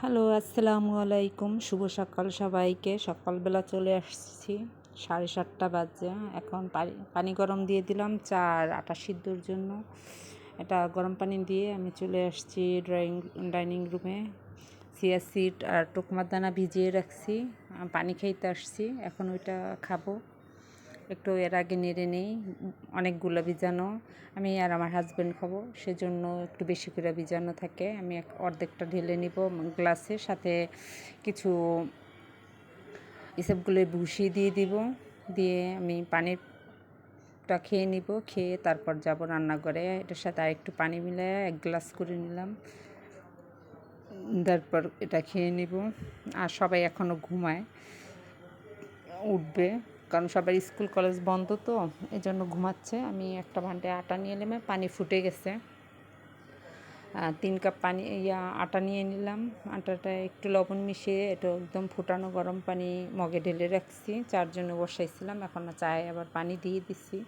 Hello, আসসালামু আলাইকুম। শুভ সকাল সবাইকে। সকালবেলা চলে আসছি, সাড়ে সাতটা বাজে। এখন পানি গরম দিয়ে দিলাম, চা আর আটা সিদ্ধর জন্য। এটা গরম পানি দিয়ে আমি চলে আসছি ড্রয়িং, ডাইনিং রুমে। সিয়া সিট আর টুকমার দানা ভিজিয়ে রাখছি। পানি খাইতে আসছি। এখন ওইটা খাব। একটু এর আগে নেড়ে নেই অনেকগুলো বীজাণু আমি আর আমার হাজব্যান্ড খাব, সেজন্য একটু বেশি করে বীজাণু থাকে। আমি এক অর্ধেকটা ঢেলে নিব গ্লাসে, সাথে কিছু এসবগুলো ভুষি দিয়ে দিব। দিয়ে আমি পানিরটা খেয়ে নিব, খেয়ে তারপর যাব রান্নাঘরে। এটার সাথে আর একটু পানি মিলায় এক গ্লাস করে নিলাম। তারপর এটা খেয়ে নিব। আর সবাই এখনও ঘুমায়, উঠবে। কারণ সবার স্কুল, কলেজ বন্ধ তো এই জন্য ঘুমাচ্ছে। আমি একটা ভান্ডে আটা নিয়ে এলাম, পানি ফুটে গেছে। তিন কাপ পানি, ইয়া, আটা নিয়ে নিলাম। আটাটা একটু লবণ মিশিয়ে এটা একদম ফুটানো গরম পানি মগে ঢেলে রাখছি। চারজনে বসাইছিলাম, এখন চায়ে আবার পানি দিয়ে দিচ্ছি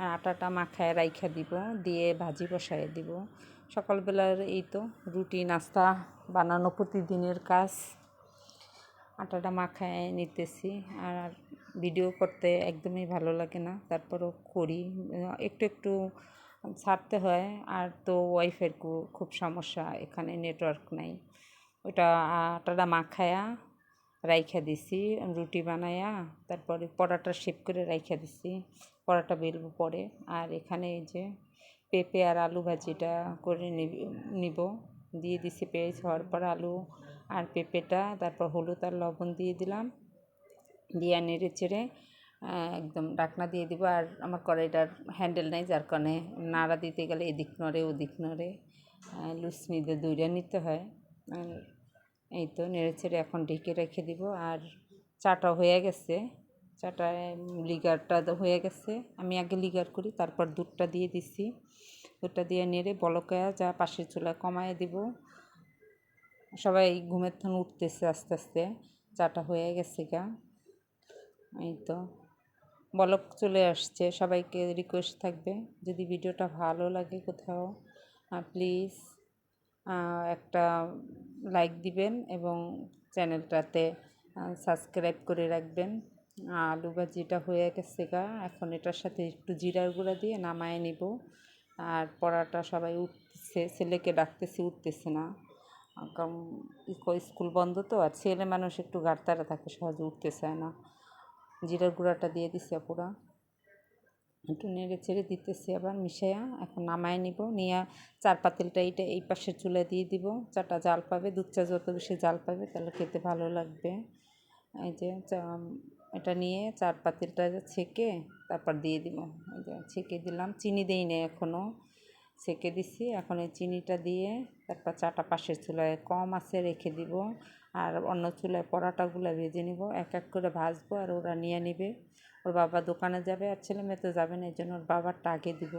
আর আটাটা মাখায় রাইখা দিব, দিয়ে ভাজি বসায় দিব। সকালবেলার এই তো, রুটি, নাস্তা বানানো প্রতিদিনের কাজ। আটাটা মাখায় নিতেছি, আর ভিডিও করতে একদমই ভালো লাগে না। তারপরও করি। একটু একটু ছাড়তে হয়। আর তো ওয়াইফের খুব সমস্যা। এখানে নেটওয়ার্ক নাই। ওটা আটাটা মাখায়া রাইখা দিছি, রুটি বানায়া, তারপরে পরাটা শেপ করে রাইখা দিছি। পরাটা বেলবো পরে। আর এখানে এই যে পেঁপে আর আলু ভাজিটা করে নিব- নিব। দিয়ে দিছি পেঁয়াজ হওয়ার পর আলু আর পেঁপেটা, তারপর হলুদ আর লবণ দিয়ে দিলাম। দিয়ে নেড়ে চেড়ে একদম ডাকনা দিয়ে দিব আর আমার কড়াইটার হ্যান্ডেল নাই যার কারণে নাড়া দিতে গেলে এদিক নড়ে, ওদিক নড়ে লুসনিতে দইরা নিতে হয়। আর এই তো নেড়ে চেড়ে এখন ঢেকে রেখে দিব আর চাটা হয়ে গেছে। চাটা লিগারটা তো হয়ে গেছে। আমি আগে লিগার করি, তারপর দুধটা দিয়ে দিছি। দুধটা দিয়ে নেড়ে বলকায়া যা পাশের চুলা কমায় দিব। সবাই ঘুমের থান উঠতেছে আস্তে আস্তে, চাটা হয়ে গেছে গা। এই তো। বলক চলে আসছে। সবাইকে রিকোয়েস্ট থাকবে। যদি ভিডিওটা ভালো লাগে কোথাও প্লিজ একটা লাইক দিবেন এবং চ্যানেলটাতে সাবস্ক্রাইব করে রাখবেন। আলু ভাজিটা হয়ে গেছে গা। এখন এটার সাথে একটু জিরার গুঁড়া দিয়ে নামায় নিব। আর পড়াটা সবাই উঠতেছে, ছেলেকে ডাকতেছি, উঠতেছে না। কারণ স্কুল বন্ধ তো, আর ছেলে মানুষ একটু গাড়তারা থাকে, সহজে উঠতে চায় না। জিরার গুঁড়াটা দিয়ে দিছি পুরা একটু নেড়ে ছেড়ে দিতেছি আবার মিশাইয়া এখন নামায় নিব, নিয়ে চার পাতিলটা এইটা এই পাশের চুলে দিয়ে দিব। চাটা জাল পাবে, দুধ চা যত বেশি জাল পাবে তাহলে খেতে ভালো লাগবে। এই যে এটা নিয়ে চার পাতিলটা ছেঁকে তারপর দিয়ে দিব। এই যে, ছেঁকে দিলাম, চিনি দেই না এখনও ছেঁকে দিছি, এখন এই চিনিটা দিয়ে তারপর চাটা পাশের চুলায় কম আছে রেখে দিব আর অন্য চুলায় পরাটাগুলো ভেজে নিব। এক এক করে ভাজবো আর ওরা নিয়ে নেবে। ওর বাবা দোকানে যাবে আর ছেলে মেয়ে তো যাবে না, এই জন্য ওর বাবারটা আগে দিব,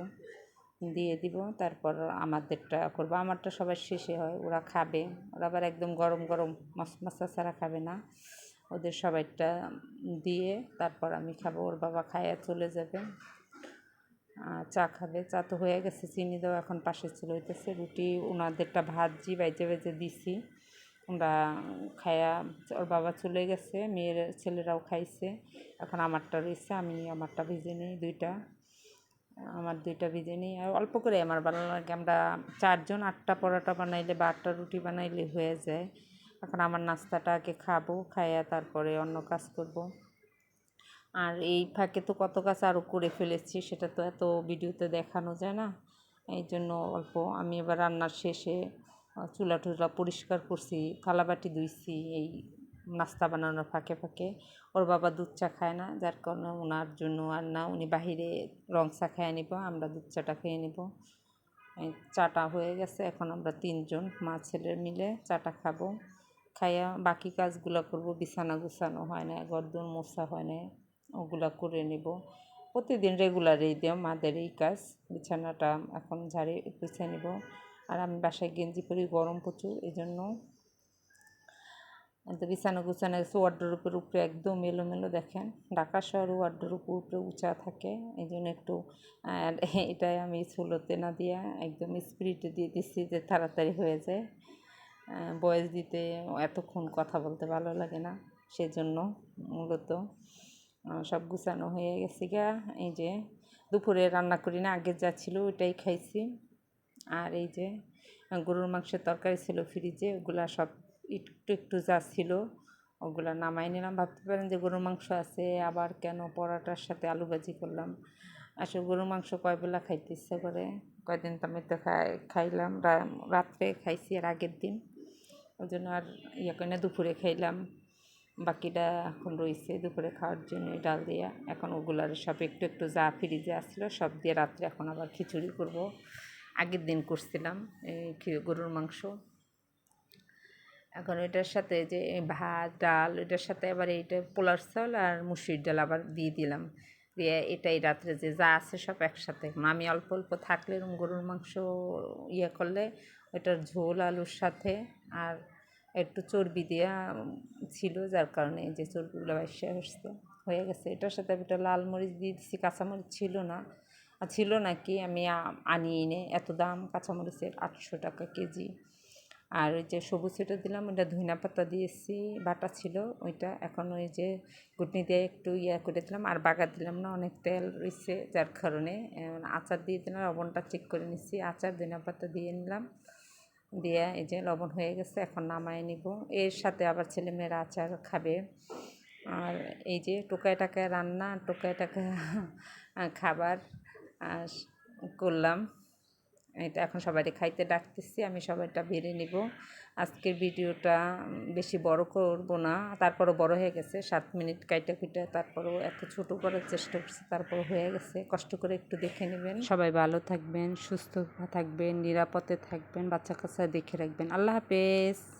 দিয়ে দিব। তারপর আমাদেরটা করব। আমারটা সবার শেষে হয়, ওরা খাবে। ওরা আবার একদম গরম গরম মশ মশলা ছাড়া খাবে না। ওদের সবাইটা দিয়ে তারপর আমি খাব। ওর বাবা খায়া চলে যাবে। চা খাবে। চা তো হয়ে গেছে, চিনি দেওয়া এখন পাশে চলে হইতেছে রুটি ওনাদেরটা ভাজি, বাইজে বাইজে দিছি। ওরা খায়া ওর বাবা চলে গেছে, মেয়ের ছেলেরাও খাইছে। এখন আমারটা রয়েছে, আমি আমারটা ভিজে নিই দুইটা। আমার দুইটা ভেজে নিই। আর অল্প করে আমার ভালো লাগে। আমরা চারজন আটটা পরোটা বানাইলে বা আটটা রুটি বানাইলে হয়ে যায়। এখন আমার নাস্তাটা আগে খাব খাইয়া তারপরে অন্য কাজ করব। আর এই ফাঁকে তো কত কাজ আরও করে ফেলেছি, সেটা তো এত ভিডিওতে দেখানো যায় না। এই জন্য অল্প আমি এবার রান্নার শেষে চুলা টুলা পরিষ্কার করছি, থালাবাটি ধুইছি, এই নাস্তা বানানোর ফাঁকে ফাঁকে। ওর বাবা দুধ চা খায় না, যার কারণে ওনার জন্য আর না, উনি বাহিরে রং চা খেয়ে নিব, আমরা দুধ চাটা খেয়ে নিব। চাটা হয়ে গেছে, এখন আমরা তিনজন, মা, ছেলে মিলে চাটা খাব। খাইয়া বাকি কাজগুলো করব, বিছানা গুছানো হয় না গর্দন মোছা হয় না। ওগুলা করে নেব। প্রতিদিন রেগুলারই দিও, মাদের এই কাজ। বিছানাটা এখন ঝাড়ে গুছিয়ে নেব। আর আমি বাসায় গেঞ্জি পরি, গরম প্রচুর এই জন্য তো বিছানা গুছানো গেছে ওয়ার্ডরোপের উপরে একদম এলোমেলো দেখেন। ঢাকা শহর ওয়ার্ডরোপের উপরে উঁচা থাকে এই জন্য একটু এটাই আমি সুলোতে না দিয়া একদম স্পিরিটে দিয়ে দিচ্ছি যে তাড়াতাড়ি হয়ে যায়। বয়স দিতে এতক্ষণ কথা বলতে ভালো লাগে না, সেজন্য মূলত সব গুছানো হয়ে গেছে গা। এই যে দুপুরে রান্না করি না, আগে যা ছিল ওইটাই খাইছি। আর এই যে গরুর মাংসের তরকারি ছিল ফ্রিজে ওগুলা সব একটু একটু যা ছিল, ওগুলা নামাই নিলাম। ভাবতে পারেন যে গরুর মাংস আছে, আবার কেন পরোটার সাথে আলু ভাজি করলাম। আসলে গরুর মাংস কয় বেলা খাইতে ইচ্ছে করে? কয়দিন তো আমি তো খাই, খাইলাম। রাত্রে খাইছি আর আগের দিন। ওই জন্য আর ইয়ে করে না, দুপুরে খাইলাম। বাকিটা এখন রয়েছে দুপুরে খাওয়ার জন্য, ডাল দিয়া। এখন ওগুলার সব একটু একটু যা ফ্রিজে আসছিল, সব দিয়ে রাত্রে এখন আবার খিচুড়ি করব। আগের দিন করছিলাম এই গরুর মাংস। এখন ওইটার সাথে যে ভাত, ডাল ওইটার সাথে আবার এইটা পোলার চাল আর মুসুরির ডাল আবার দিয়ে দিলাম। দিয়ে এটাই রাত্রে যে যা আছে সব একসাথে। আমি অল্প অল্প থাকলে গরুর মাংস ইয়ে করলে ওইটার ঝোল, আলুর সাথে আর একটু চর্বি দেওয়া ছিল, যার কারণে যে চর্বিগুলো বাইসে আসছে, হয়ে গেছে। এটার সাথে আমি একটা লাল মরিচ দিয়ে দিচ্ছি কাঁচামরিচ ছিল না। ছিল নাকি, আমি আ- আনিয়ে এনে এত দাম, কাঁচামরিচের আটশো টাকা কেজি। আর ওই যে সবুজ সেটা দিলাম, ওইটা ধনিয়া পাতা দিয়েছি, বাটা ছিল ওইটা। এখন ওই যে কুটনি দিয়ে একটু ইয়া করে দিলাম, আর বাগা দিলাম না, অনেক তেল রয়েছে যার কারণে আচার দিয়ে দিলাম, লবণটা চেক করে নিচ্ছি আচার ধনিয়া পাতা দিয়ে নিলাম। দিয়ে এই যে লবণ হয়ে গেছে, এখন নামায় নিব। এর সাথে আবার ছেলেমেয়েরা আচার খাবে। আর এই যে টোকায় টাকায় রান্না, টোকায় টাকায় খাবার করলাম। এটা এখন সবাইকে খাইতে ডাকতেছি, আমি সবাইটা বেড়ে নিব। আজকের ভিডিওটা বেশি বড় করব না, তারপরও বড় হয়ে গেছে, সাত মিনিট কাইটা কুইটা, তারপরও এত ছোট করার চেষ্টা করছি তারপর হয়ে গেছে। কষ্ট করে একটু দেখে নেবেন। সবাই ভালো থাকবেন, সুস্থ থাকবেন, নিরাপদে থাকবেন, বাচ্চা কাচ্চা দেখে রাখবেন। আল্লাহ হাফেজ।